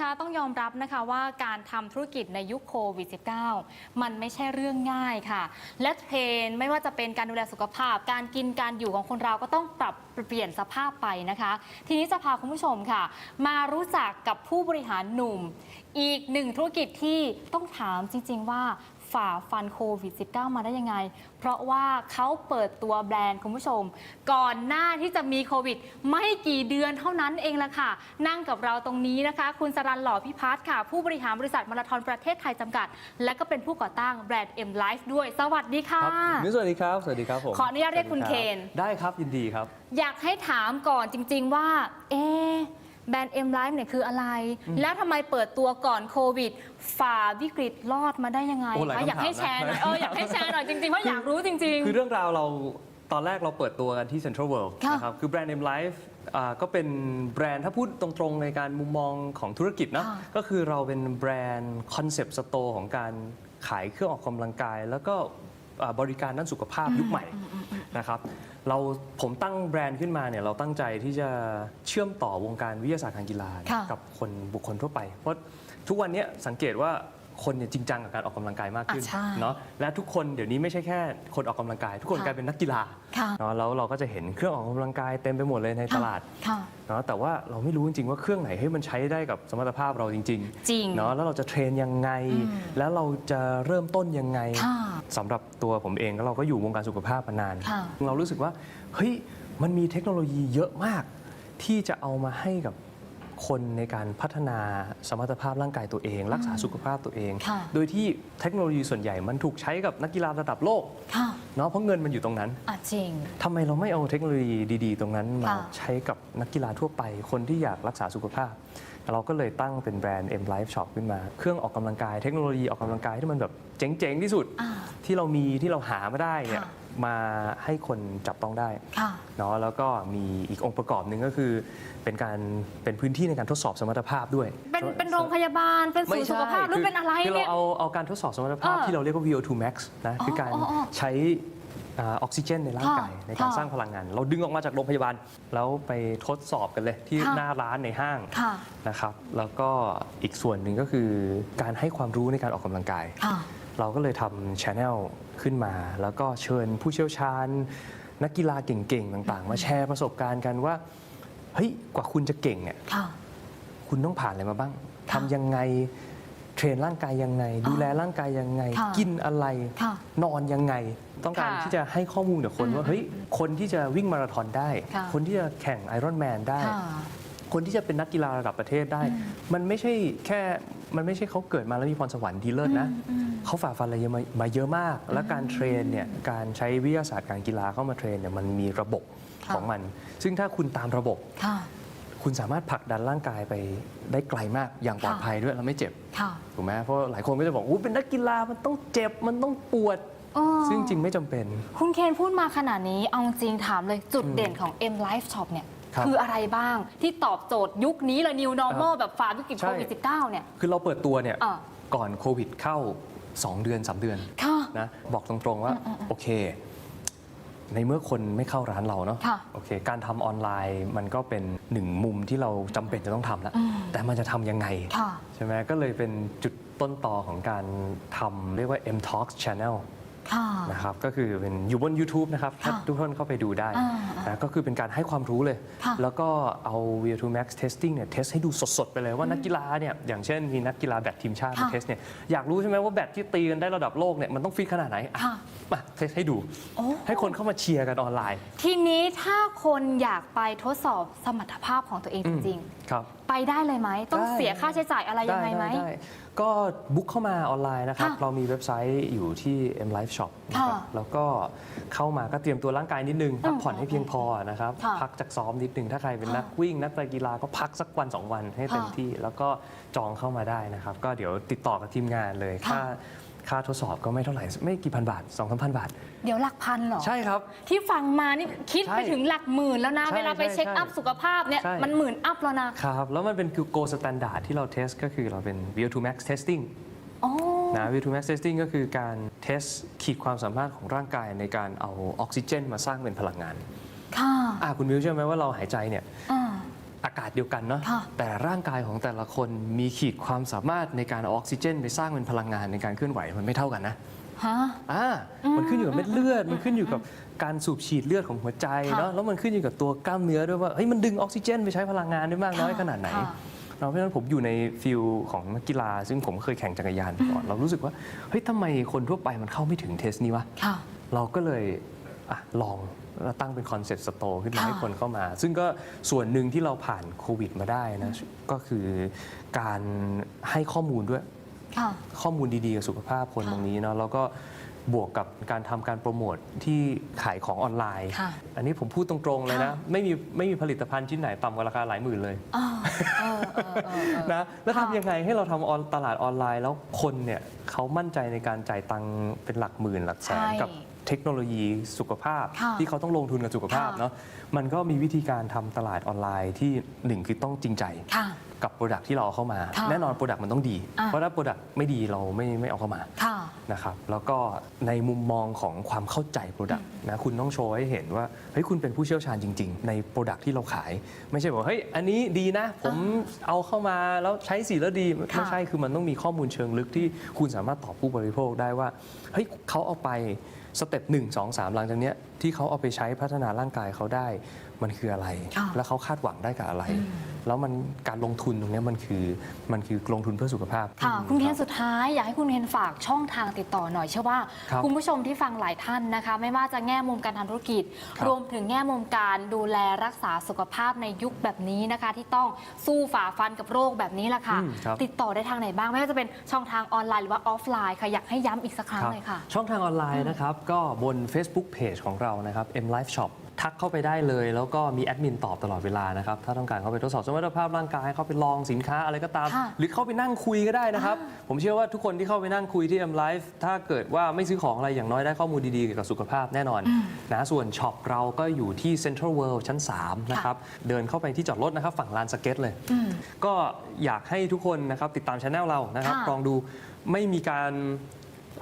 คะต้องยอมรับนะคะว่าการทำธุรกิจในยุคโควิด -19 มันไม่ใช่เรื่องง่ายค่ะ และเทรนไม่ว่าจะเป็นการดูแลสุขภาพ การกินการอยู่ของคนเราก็ต้องปรับเปลี่ยนสภาพไปนะคะ ทีนี้จะพาคุณผู้ชมค่ะ มารู้จักกับผู้บริหารหนุ่ม อีกหนึ่งธุรกิจที่ต้องถามจริง ๆ ว่า ฝ่าฟันโควิด -19 มาได้ยังไง เพราะว่าเขาเปิดตัวแบรนด์คุณผู้ชม ก่อนหน้าที่จะมีโควิด ไม่กี่เดือนเท่านั้นเองละค่ะ นั่งกับเราตรงนี้นะคะ คุณสรันหล่อพิพัฒน์ค่ะ ผู้บริหารบริษัทมาราธอนประเทศไทยจำกัด และก็เป็นผู้ก่อตั้งแบรนด์ M Life ด้วย สวัสดีค่ะ ครับมิ้วสวัสดีครับ สวัสดีครับผมขออนุญาตเรียกคุณสวัสดีเคน ได้ครับยินดีครับ อยากให้ถามก่อนจริง ๆ ว่า เอ๊ะ แบรนด์ M Life เนี่ยคืออะไร แล้วทำไมเปิดตัวก่อนโควิด ฝ่าวิกฤตรอดมาได้ยังไงโอ้หลายคะคำถามอยากให้แชร์หน่อยนะเอออยากให้แชร์หน่อยจริงๆ เพราะอยากรู้จริง คือเรื่องราวเราตอนแรกเราเปิดตัวกันที่ Central World ค่ะนะครับคือแบรนด์ M Life อ่าก็เป็นแบรนด์ถ้าพูดตรงๆในการมุมมองของธุรกิจเนอะค่ะก็คือเราเป็นแบรนด์คอนเซปต์สโตร์ของการขายเครื่องออกกำลังกาย แล้วก็อ่าบริการด้านสุขภาพยุคใหม่นะครับ เราผมตั้งแบรนด์ขึ้นมาเนี่ยเราตั้งใจที่จะเชื่อมต่อวงการวิทยาศาสตร์การกีฬาค่ะ กับคนบุคคลทั่วไป เพราะทุกวันเนี้ยสังเกตว่า คนเนี่ยจริงจังกับการออกกำลังกายมากขึ้นอะใช่เนาะและทุกคนเดี๋ยวนี้ไม่ใช่แค่คนออกกำลังกาย ทุกคนค่ะ กลายเป็นนักกีฬาค่ะเนาะแล้วเราก็จะเห็นเครื่องออกกำลังกายเต็มไปหมดเลยในตลาดค่ะ เนาะแต่ว่าเราไม่รู้จริงๆว่าเครื่องไหนให้มันใช้ได้กับสมรรถภาพเราจริงจริงๆเนาะแล้วเราจะเทรนยังไงอืมแล้วเราจะเริ่มต้นยังไง ค่ะ สำหรับตัวผมเองเราก็อยู่วงการสุขภาพมานาน ค่ะเรารู้สึกว่า เฮ้ย มันมีเทคโนโลยีเยอะมาก ที่จะเอามาให้กับ คนในการพัฒนาสมรรถภาพร่างกายตัวเอง รักษาสุขภาพตัวเอง ค่ะโดยที่เทคโนโลยีส่วนใหญ่มันถูกใช้กับนักกีฬาระดับโลกค่ะ เนาะเพราะเงินมันอยู่ตรงนั้นอะจริง ทำไมเราไม่เอาเทคโนโลยีดี ๆ ตรงนั้นมาค่ะใช้กับนักกีฬาทั่วไป คนที่อยากรักษาสุขภาพ เราก็เลยตั้งเป็นแบรนด์ M Life Shop ขึ้นมา เครื่องออกกำลังกายเทคโนโลยีออกกำลังกายที่มันแบบเจ๋ง ๆ ที่สุด อ่าที่เรามีที่เราหามาได้เนี่ย ค่ะ มาให้คนจับต้องได้ค่ะ เนาะแล้วก็มีอีกองค์ประกอบหนึ่งก็คือ เป็นการเป็นพื้นที่ในการทดสอบสมรรถภาพด้วยเป็นเป็นโรงพยาบาลเป็นศูนย์สุขภาพหรือเป็นอะไรคือเราเนี่ยเอาเอาการทดสอบสมรรถภาพเออที่เราเรียกว่า VO2 max นะคือการอ๋ออ๋อใช้อาออกซิเจนในร่างกายค่ะในการค่ะสร้างพลังงาน เราดึงออกมาจากโรงพยาบาล แล้วไปทดสอบกันเลยที่ค่ะ หน้าร้านในห้าง ค่ะ นะครับแล้วก็อีกส่วนหนึ่งก็คือการให้ความรู้ในการออกกำลังกาย ค่ะ เราก็เลยทำช anel ขึ้นมา แล้วก็เชิญผู้เชี่ยวชาญ นักกีฬาเก่งๆ ต่างๆ มาแชร์ประสบการณ์กันว่า เฮ้ย กว่าคุณจะเก่งเนี่ยค่ะ คุณต้องผ่านอะไรมาบ้างค่ะทำยังไง เทรนร่างกายยังไง ดูแลร่างกายยังไง ค่ะกินอะไร ค่ะนอนยังไง ต้องการค่ะที่จะให้ข้อมูลกับคนว่า เฮ้ย คนที่จะวิ่งมาราธอนได้ ค่ะ คนที่จะแข่งไอรอนแมนได้ ค่ะ คนที่จะเป็นนักกีฬาระดับประเทศได้อืมมันไม่ใช่แค่มันไม่ใช่เขาเกิดมาแล้วมีพรสวรรค์ดีเลิศนะอืมเขาฝ่าฟันอะไรมามาเยอะมาก และการเทรนเนี่ยการใช้วิทยาศาสตร์การกีฬาเข้ามาเทรนเนี่ยมันมีระบบค่ะของมัน ซึ่งถ้าคุณตามระบบค่ะคุณสามารถผลักดันร่างกายไปได้ไกลมากอย่างปลอดค่ะภัยด้วยแล้วไม่เจ็บค่ะถูกไหมเพราะหลายคนก็จะบอกอู้เป็นนักกีฬามันต้องเจ็บมันต้องปวดอ๋อซึ่งจริงไม่จำเป็น คุณเคนพูดมาขนาดนี้ เอาจริงถามเลยจุดอืมเด่นของ M Life Shop เนี่ย ครับ คืออะไรบ้างที่ตอบโจทย์ยุคนี้เลย New Normal แบบฝ่าวิกฤตใช่โควิด -19 เนี่ย คือเราเปิดตัวเนี่ยอ่าก่อนโควิดเข้า 2 เดือน 3 เดือนค่ะนะบอกตรงๆว่าอืมอืมอืมโอเค ในเมื่อคนไม่เข้าร้านเราเนาะค่ะโอเค การทำออนไลน์มันก็เป็นหนึ่งมุมที่เราจำเป็นจะต้องทำแล้ว อืม แต่มันจะทำยังไง ค่ะ ใช่ไหมก็เลยเป็นจุดต้นต่อของการทำเรียกว่า M Talks Channel ค่ะ นะครับก็คือเป็นอยู่บน YouTube นะครับค่ะถ้าทุกท่านเข้าไปดูได้อ่าอ่านะก็คือเป็นการให้ความรู้เลยค่ะแล้วก็เอา VO2 Max Testing เนี่ยเทสให้ดูสดๆ ไปเลยว่านักกีฬาเนี่ยอย่างเช่นมีนักกีฬาแบดทีมชาติมาค่ะเทสเนี่ยอยากรู้ใช่ไหมว่าแบดที่ตีกันได้ระดับโลกเนี่ยมันต้องฟิตขนาดไหนอะค่ะมาเทสให้ดูโอ้ให้คนเข้ามาเชียร์กันออนไลน์ ทีนี้ถ้าคนอยากไปทดสอบสมรรถภาพของตัวเองจริงครับๆไปได้เลยไหม ต้องได้ เสียค่าใช้จ่ายอะไรยังไงไหมด้ด้ก็บุ๊กเข้ามาออนไลน์นะครับ ค่ะเรามีเว็บไซต์อยู่ที่ M Life Shop นะครับค่ะแล้วก็เข้ามาก็เตรียมตัวร่างกายนิดนึง พักผ่อนให้เพียงพอนะครับ ค่ะพักจากซ้อมนิดนึง ถ้าใครเป็นค่ะนักวิ่ง นักกีฬาก็พักสักวัน 2 วันให้เต็มค่ะที่ แล้วก็จองเข้ามาได้นะครับ ก็เดี๋ยวติดต่อกับทีมงานเลยค่ะ ค่า ค่าทดสอบก็ไม่เท่าไหร่ ไม่กี่พันบาท2 3 0 0 0บาท เดี๋ยวหลักพันเหรอ ใช่ครับ ที่ฟังมานี่คิดใช่ไปถึงหลักหมื่นแล้วนะ ใช่เวลาไปใช่เช็คใช่อัพสุขภาพเนี่ย ใช่ มันหมื่นอัพแล้วนะครับ แล้วมันเป็นคือ gold standard ที่เราเทสก็คือเราเป็น VO2 max testing อ๋อ นะ VO2 max testing ก็คือการเทสขีดความสามารถของร่างกายในการเอาออกซิเจน มาสร้างเป็นพลังงานค่ะ อะคุณมิวเชื่อไหมว่าเราหายใจเนี่ย อ่า อากาศเดียวกันเนาะค่ะแต่ร่างกายของแต่ละคนมีขีดความสามารถในการเอาออกซิเจน ไปสร้างเป็นพลังงานในการเคลื่อนไหวมันไม่เท่ากันนะ ฮะ อ่ามันขึ้นอยู่กับเม็ดเลือด มันขึ้นอยู่กับการสูบฉีดเลือดของหัวใจค่ะเนาะ แล้วมันขึ้นอยู่กับตัวกล้ามเนื้อด้วยว่า เฮ้ย มันดึงออกซิเจนไปใช้พลังงานได้มากน้อยขนาดไหน ค่ะ เราเพราะฉะนั้นผมอยู่ในฟิลของนักกีฬา ซึ่งผมเคยแข่งจักรยานก่อน เรารู้สึกว่า เฮ้ยทำไมคนทั่วไปมันเข้าไม่ถึงเทสนี้วะ ค่ะ เราก็เลยอะลอง แล้วตั้งเป็นคอนเซ็ปต์สโตร์ขึ้นมาค่ะให้คนเข้ามา ซึ่งก็ส่วนหนึ่งที่เราผ่านโควิดมาได้นะ ก็คือการให้ข้อมูลด้วย ค่ะ ข้อมูลดี ๆ กับสุขภาพคนค่ะตรงนี้เนาะแล้วก็บวกกับการทำการโปรโมทที่ขายของออนไลน์ ค่ะอันนี้ผมพูดตรงๆเลยนะ ค่ะ ไม่มีไม่มีผลิตภัณฑ์ชิ้นไหนต่ำกว่าราคาหลายหมื่นเลยอ่าเออเออเออเออ นะแล้วค่ะ ทำยังไงให้เราทำออนตลาดออนไลน์ แล้วคนเนี่ยเขามั่นใจในการจ่ายตังค์เป็นหลักหมื่นหลักแสนใช่กับ เทคโนโลยีสุขภาพ ค่ะที่เขาต้องลงทุนกับสุขภาพค่ะ เนาะมันก็มีวิธีการทำตลาดออนไลน์ที่หนึ่งคือต้องจริงใจ ค่ะ กับโปรดักที่เราเอาเข้ามา ค่ะแน่นอนโปรดักมันต้องดี อะ เพราะถ้าโปรดักไม่ดีเราไม่ไม่เอาเข้ามา ค่ะ นะครับแล้วก็ในมุมมองของความเข้าใจโปรดักต์นะคุณต้องโชว์ให้เห็นว่าเฮ้ยคุณเป็นผู้เชี่ยวชาญจริง ๆ ในโปรดักที่เราขาย ไม่ใช่บอกว่าเฮ้ยอันนี้ดีนะ ผมเอาเข้ามาแล้วใช้สีแล้วดีไม่ค่ะใช่คือมันต้องมีข้อมูลเชิงลึกที่คุณสามารถตอบผู้บริโภคได้ว่าเฮ้ยเขาเอาไป สเต็ปหนึ่งสองสามหลังจากเนี้ยที่เขาเอาไปใช้พัฒนาร่างกายเขาได้มันคืออะไร ค่ะแล้วเขาคาดหวังได้กับอะไร แล้วมันการลงทุนตรงเนี้ยมันคือมันคือลงทุนเพื่อสุขภาพ ค่ะ คุณเคนสุดท้ายอยากให้คุณเคนฝากช่องทางติดต่อหน่อยเชื่อว่า ครับคุณผู้ชมที่ฟังหลายท่านนะคะ ไม่ว่าจะแง่มุมการทำธุรกิจ ครับรวมถึงแง่มุมการดูแลรักษาสุขภาพในยุคแบบนี้นะคะ ที่ต้องสู้ฝ่าฟันกับโรคแบบนี้แหละค่ะ อืมครับ ติดต่อได้ทางไหนบ้างไม่ว่าจะเป็นช่องทางออนไลน์หรือว่าออฟไลน์ค่ะอยากให้ย้ำอีกสักครั้งครับเลยค่ะ ช่องทางออนไลน์นะครับก็บน Facebook Page ของเรานะครับ M Life Shop ทักเข้าไปได้เลย แล้วก็มีแอดมินตอบตลอดเวลานะครับ ถ้าต้องการเข้าไปทดสอบสมรรถภาพร่างกายเข้าไปลองสินค้าอะไรก็ตาม ค่ะหรือเข้าไปนั่งคุยก็ได้นะครับ ผมเชื่อว่าทุกคนที่เข้าไปนั่งคุยที่ M Life ถ้าเกิดว่าไม่ซื้อของอะไรอย่างน้อยได้ข้อมูลดีๆเกี่ยวกับสุขภาพแน่นอนนะส่วนช็อปเราก็อยู่ที่ Central World ชั้น 3 นะครับ เดินเข้าไปที่จอดรถนะครับ ฝั่งลานสเก็ตเลย อืม ก็อยากให้ทุกคนนะครับติดตามช anel เรานะครับค่ะลองดูไม่มีการ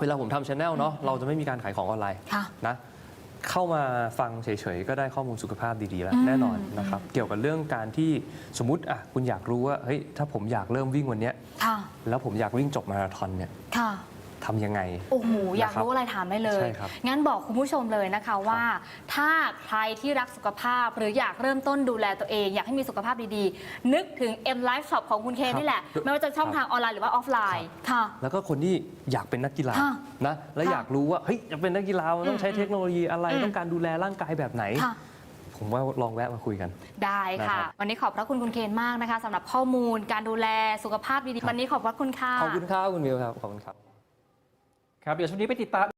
เวลาผมทำช anel เนาะเราจะไม่มีการขายของออนไลน์ค่ะ นะเข้ามาฟังเฉยๆ ก็ได้ข้อมูลสุขภาพดีๆแล้วอืม แน่นอนนะครับ เกี่ยวกับเรื่องการที่สมมติอะคุณอยากรู้ว่าเฮ้ยถ้าผมอยากเริ่มวิ่งวันเนี้ยค่ะ แล้วผมอยากวิ่งจบมาราธอนเนี่ย ค่ะ ทำยังไง โอ้โหอยากนะครับรู้อะไรถามได้เลย ใช่ครับ งั้นบอกคุณผู้ชมเลยนะคะว่า ถ้าใครที่รักสุขภาพหรืออยากเริ่มต้นดูแลตัวเอง อยากให้มีสุขภาพดีๆ นึกถึง M Life Shop ของคุณเคนนี่แหละ ไม่ว่าจะช่องทางออนไลน์หรือว่าออฟไลน์ค่ะ แล้วก็คนที่อยากเป็นนักกีฬาค่ะนะและค่ะอยากรู้ว่าเฮ้ยจะเป็นนักกีฬามันต้องใช้อืมเทคโนโลยีอะไรอืม ต้องการดูแลร่างกายแบบไหน ค่ะ ผมว่าลองแวะมาคุยกัน ได้นะค่ะครับวันนี้ขอบพระคุณคุณเคนมากนะคะสำหรับข้อมูลการดูแลสุขภาพดีๆ วันนี้ขอบพระคุณค่ะ ขอบคุณครับคุณมิวครับ ขอบคุณครับ ครับเดี๋ยวช่วงนี้ไปติดตาม